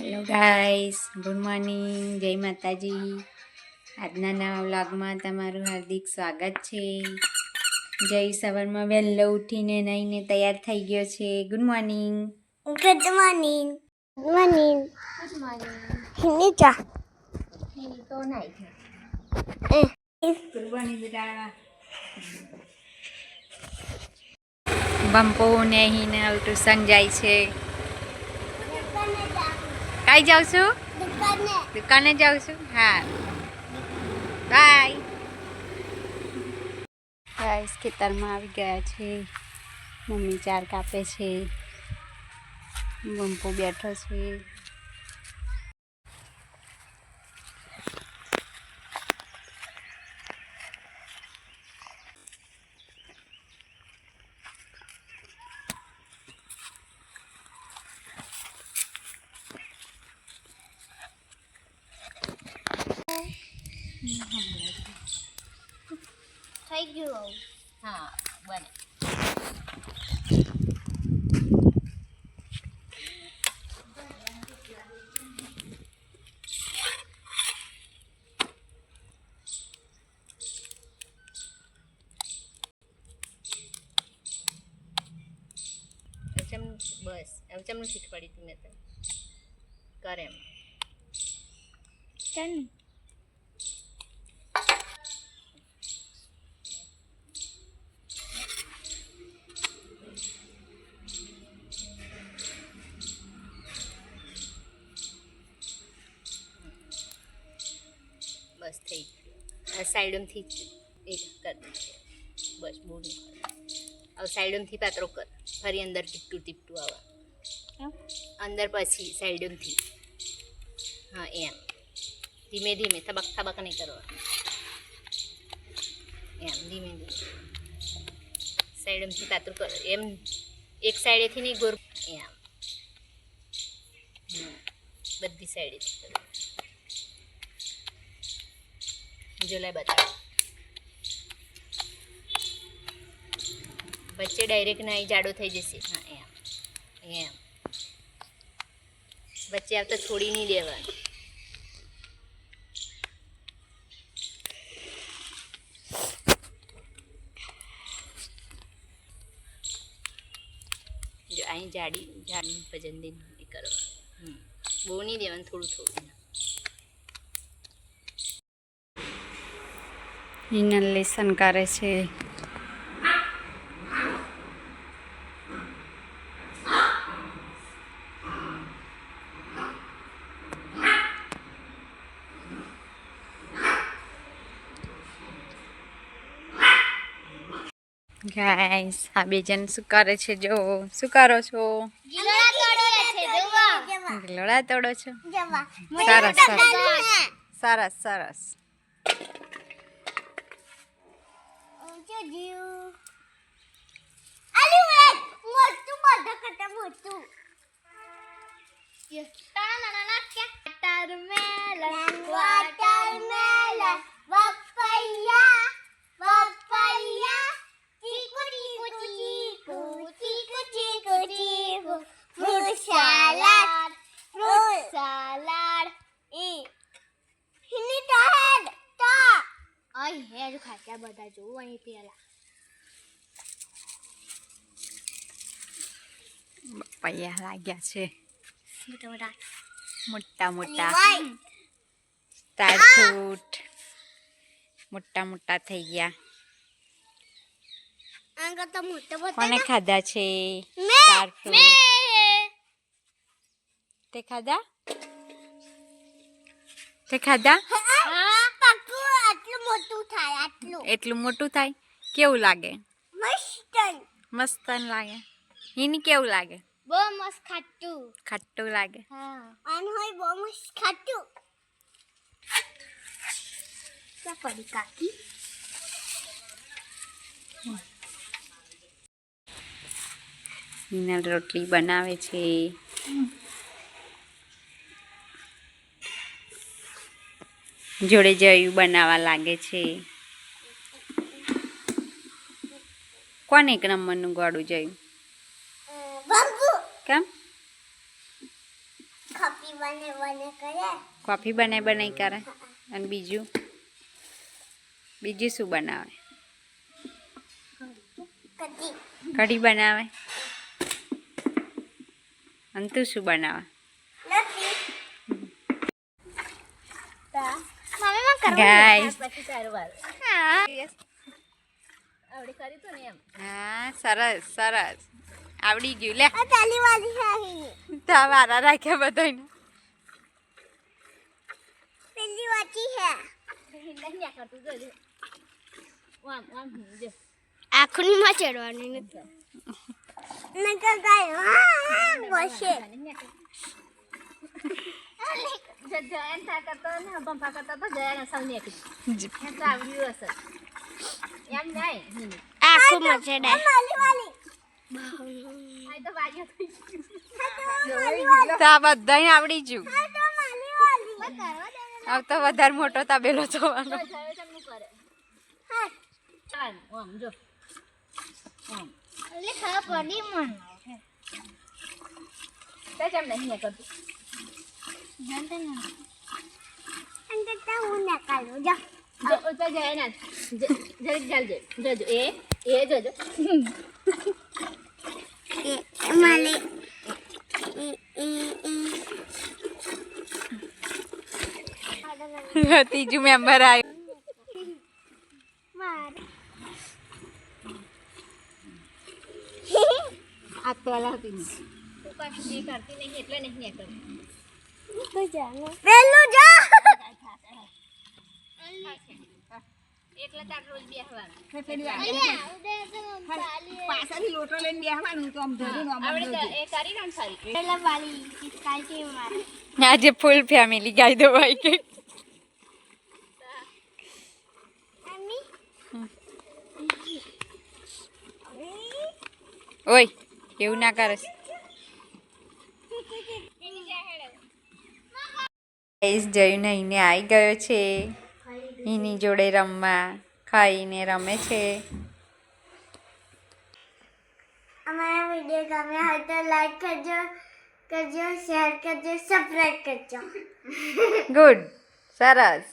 Hello guys good morning જય માતાજી આજના નવા વ્લોગમાં તમારું હાર્દિક સ્વાગત છે. જય સવારમાં વહેલો ઉઠીને નહીને તૈયાર થઈ ગયો છે. Good morning good morning good morning good morning Hinita. તો નાઈ. ગુડ મોર્નિંગ બેટા બંપો ને અહીં ટ્યુશન જાય છે. કાઈ જાઉં છું? દુકાને. જાઉં છું? હા. બાય ગાઈસ ખેતરમાં આવી ગયા છે. મમ્મી ચાર કાપે છે. બંપો બેઠો છે. થઈ ગયું હા બને ચમનું બસ હવે ચમનું શીખવાડી તું મેં તને કરે એમ ચાલ બસ થઈ ગયું આ સાઈડમથી એક કર. બસ બહુ હવે સાઈડમથી પાત્રો કર. ફરી અંદર ટીપટું ટીપટું આવે. અંદર પછી સાઈડમથી. હા એમ. ધીમે ધીમે થબક થબક નહીં કરવા. એમ ધીમે ધીમે. સાઈડમથી પાતળું કર. એમ એક સાઈડેથી નહીં ગોર. એમ. બધી સાઈડેથી કરો. જોલાય બતાવ વચ્ચે ડાયરેક્ટ ના જાડો થઈ જશે હા એમ એમ વચ્ચે આવતા છોડી નહીં દેવાનું જો અહીં જાડી જાડી વજન દે એ કરવાનું હમ. બહુ નહીં દેવાનું થોડું થોડું હિનલ લેસન કરે છે ગાઈસ આ બે જણ શું કરે છે જો. શું કરો છો? જીલા તોડીએ છે? જોવા. લોડા તોડો છો સરસ સરસ સરસ સરસ હેડ ખાતા બધા જોવું અહીં પેલા પૈયા લાગ્યા છે. મોટા મોટા. મોટા મોટા થઈ ગયા. કોને ખાધા છે? તે ખાધા? તે ખાધા? એટલું મોટું થાય? કેવું લાગે? મસ્ત. લાગે. એની કેવું લાગે? બહુ મસ્ત ખાટું. ખાટું લાગે. હા. અને હોય બહુ મસ્ત ખાટું. ક્યાં પડી કાકી? હિનલ રોટલી બનાવે છે. જોડે જયું બનાવવા લાગે છે. કોને એક નંબરનું ગોળું જયું? કેમ? કોફી બને બને કરે. કોફી બને બનાવી કરે. અને બીજું? બીજું શું બનાવે? કઢી. બનાવે? અને તું શું બનાવે? હા સરસ સરસ. આવડી ગયું. લે. તાલી વાલી અહીં તા વારા રાખ્યા બધાને પેલી વાંચી જો આખની માં ચડવાની નથી. નકર ગાય હા બસે જયન થા કરતો ને બંફા કરતો તો જયન સૌ ને એમ તો આવડ્યું હશે એમ નહીં આખું માં ચડાય વાલી. આ તો બધાને આવડી ગયું. તો માલી વાલી. કરવા દે હવે તો વધારે મોટો તાબેલો થવાનો. જો. જા. જો જલ્દી જલ્દી જોજો એ એ જોજો. એટલે નહીં આ કરતી પેલું જા એટલે તાર રોજ બેસવાનું પાછળથી લોટો લઈને બેસવાનું તો આમ ધરીને આમ આમ આપણે એ કરી ને સારી પેલા વાલી કાલથી મારે. આજે ફૂલ ફેમિલી ગાઈ. દો ભાઈ કે ઓય એવું ના કરસ ગાઈસ જઈને એને આવી ગયો છે. એની જોડે રમવા ખાઈને રમે છે. અમારા વીડિયો ગમે હોય તો લાઈક કરજો કરજો શેર કરજો સબસ્ક્રાઇબ કરજો. ગુડ સરસ.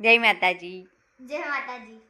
જય માતાજી. જય માતાજી.